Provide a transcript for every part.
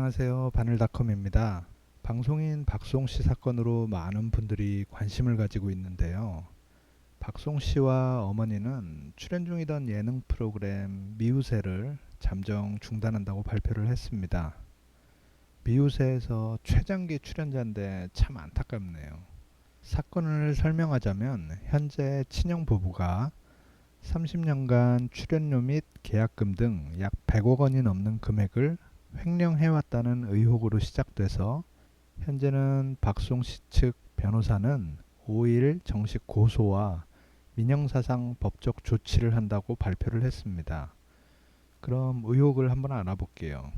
안녕하세요. 바늘닷컴입니다. 방송인 박송 씨 사건으로 많은 분들이 관심을 가지고 있는데요. 박송 씨와 어머니는 출연 중이던 예능 프로그램 미우새를 잠정 중단한다고 발표를 했습니다. 미우새에서 최장기 출연자인데 참 안타깝네요. 사건을 설명하자면 현재 친형 부부가 30년간 출연료 및 계약금 등 약 100억 원이 넘는 금액을 횡령해왔다는 의혹으로 시작돼서 현재는 박송 씨 측 변호사는 5일 정식 고소와 민형사상 법적 조치를 한다고 발표를 했습니다. 그럼 의혹을 한번 알아볼게요.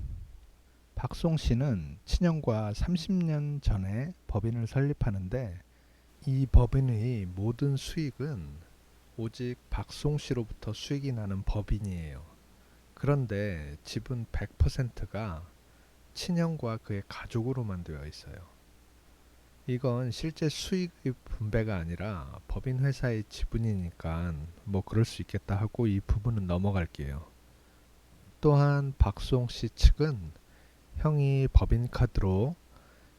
박송 씨는 친형과 30년 전에 법인을 설립하는데 이 법인의 모든 수익은 오직 박송 씨로부터 수익이 나는 법인이에요. 그런데 지분 100%가 친형과 그의 가족으로만 되어 있어요. 이건 실제 수익의 분배가 아니라 법인 회사의 지분이니까 뭐 그럴 수 있겠다 하고 이 부분은 넘어갈게요. 또한 박송 씨 측은 형이 법인 카드로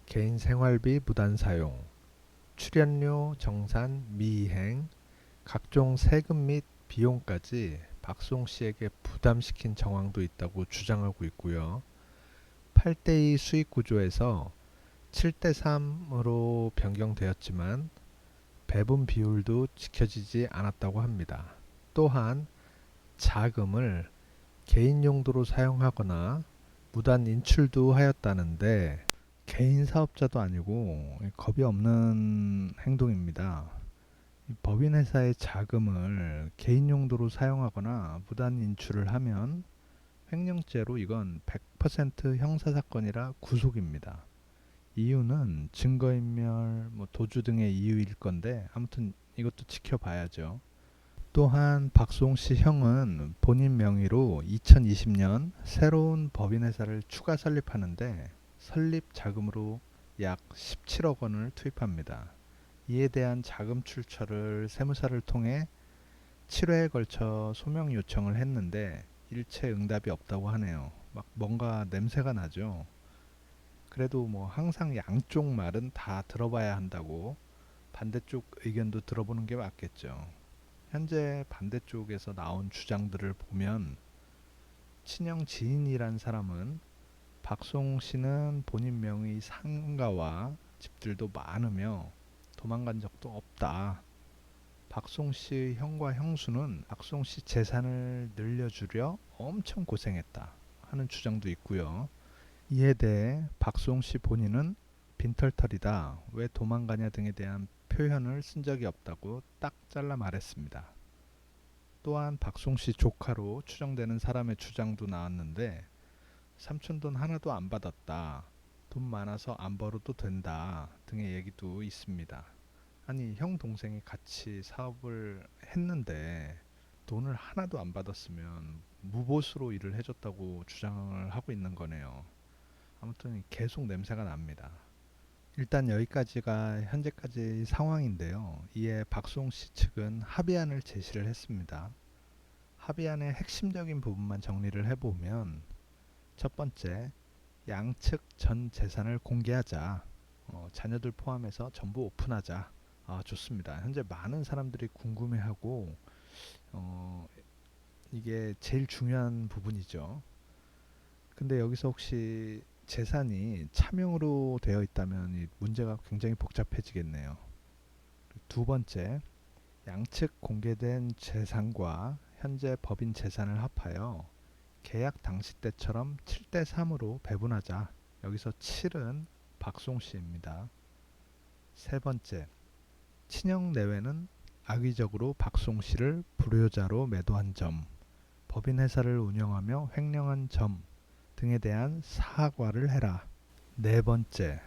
개인 생활비 무단 사용, 출연료 정산 미이행, 각종 세금 및 비용까지 박송 씨에게 부담시킨 정황도 있다고 주장하고 있고요. 8대2 수익 구조에서 7대3으로 변경되었지만 배분 비율도 지켜지지 않았다고 합니다. 또한 자금을 개인 용도로 사용하거나 무단 인출도 하였다는데 개인 사업자도 아니고 겁이 없는 행동입니다. 이 법인 회사의 자금을 개인 용도로 사용하거나 무단 인출을 하면 횡령죄로 이건 100% 형사 사건이라 구속입니다. 이유는 증거인멸, 뭐 도주 등의 이유일 건데 아무튼 이것도 지켜봐야죠. 또한 박송 씨 형은 본인 명의로 2020년 새로운 법인 회사를 추가 설립하는데 설립 자금으로 약 17억 원을 투입합니다. 이에 대한 자금 출처를 세무사를 통해 7회에 걸쳐 소명 요청을 했는데 일체 응답이 없다고 하네요. 막 뭔가 냄새가 나죠. 그래도 뭐 항상 양쪽 말은 다 들어봐야 한다고 반대쪽 의견도 들어보는 게 맞겠죠. 현재 반대쪽에서 나온 주장들을 보면 친형 지인이란 사람은 박송 씨는 본인 명의 상가와 집들도 많으며 도망간 적도 없다. 박송 씨 형과 형수는 박송 씨 재산을 늘려주려 엄청 고생했다 하는 주장도 있고요. 이에 대해 박송 씨 본인은 빈털털이다. 왜 도망가냐 등에 대한 표현을 쓴 적이 없다고 딱 잘라 말했습니다. 또한 박송 씨 조카로 추정되는 사람의 주장도 나왔는데 삼촌 돈 하나도 안 받았다. 돈 많아서 안 벌어도 된다 등의 얘기도 있습니다. 아니 형 동생이 같이 사업을 했는데 돈을 하나도 안 받았으면 무보수로 일을 해줬다고 주장을 하고 있는 거네요. 아무튼 계속 냄새가 납니다. 일단 여기까지가 현재까지 상황인데요. 이에 박송 씨 측은 합의안을 제시를 했습니다. 합의안의 핵심적인 부분만 정리를 해보면 첫 번째, 양측 전 재산을 공개하자. 어, 자녀들 포함해서 전부 오픈하자. 아, 좋습니다. 현재 많은 사람들이 궁금해하고 어, 이게 제일 중요한 부분이죠. 근데 여기서 혹시 재산이 차명으로 되어 있다면 이 문제가 굉장히 복잡해지겠네요. 두 번째, 양측 공개된 재산과 현재 법인 재산을 합하여 계약 당시 때처럼 7대 3으로 배분하자. 여기서 7은 박송 씨입니다. 세 번째, 친형 내외는 악의적으로 박송 씨를 불효자로 매도한 점, 법인 회사를 운영하며 횡령한 점 등에 대한 사과를 해라. 네 번째,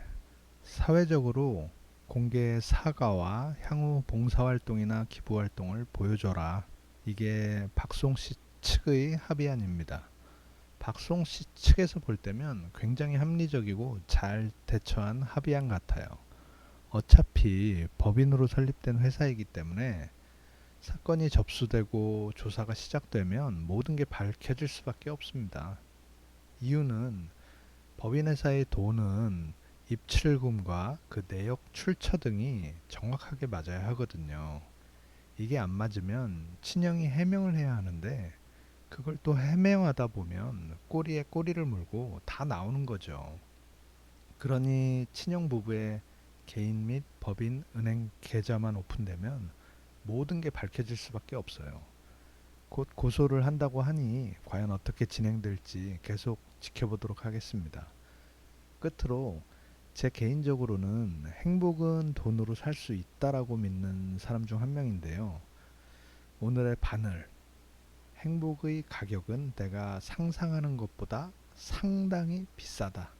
사회적으로 공개 사과와 향후 봉사활동이나 기부활동을 보여줘라. 이게 박송 씨 측의 합의안입니다. 박송 씨 측에서 볼 때면 굉장히 합리적이고 잘 대처한 합의안 같아요. 어차피 법인으로 설립된 회사이기 때문에 사건이 접수되고 조사가 시작되면 모든 게 밝혀질 수밖에 없습니다. 이유는 법인회사의 돈은 입출금과 그 내역 출처 등이 정확하게 맞아야 하거든요. 이게 안 맞으면 친형이 해명을 해야 하는데 그걸 또 해명하다 보면 꼬리에 꼬리를 물고 다 나오는 거죠. 그러니 친형 부부의 개인 및 법인 은행 계좌만 오픈되면 모든 게 밝혀질 수밖에 없어요. 곧 고소를 한다고 하니 과연 어떻게 진행될지 계속 지켜보도록 하겠습니다. 끝으로 제 개인적으로는 행복은 돈으로 살 수 있다라고 믿는 사람 중 한 명인데요. 오늘의 바늘. 행복의 가격은 내가 상상하는 것보다 상당히 비싸다.